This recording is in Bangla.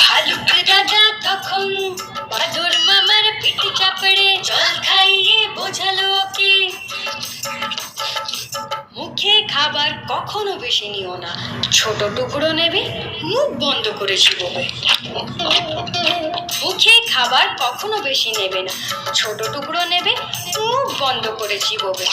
ভালুক দাদা তখন বাদুর মামার পিঠে চাপড়ে জল খাইয়ে বোঝালো ওকে। মুখে খাবার কখনো বেশি নিও না। ছোট টুকরো নেবে, মুখ বন্ধ করে চিবোবে মুখে খাবার কখনো বেশি নেবে না। ছোট টুকরো নেবে, মুখ বন্ধ করে চিবোবে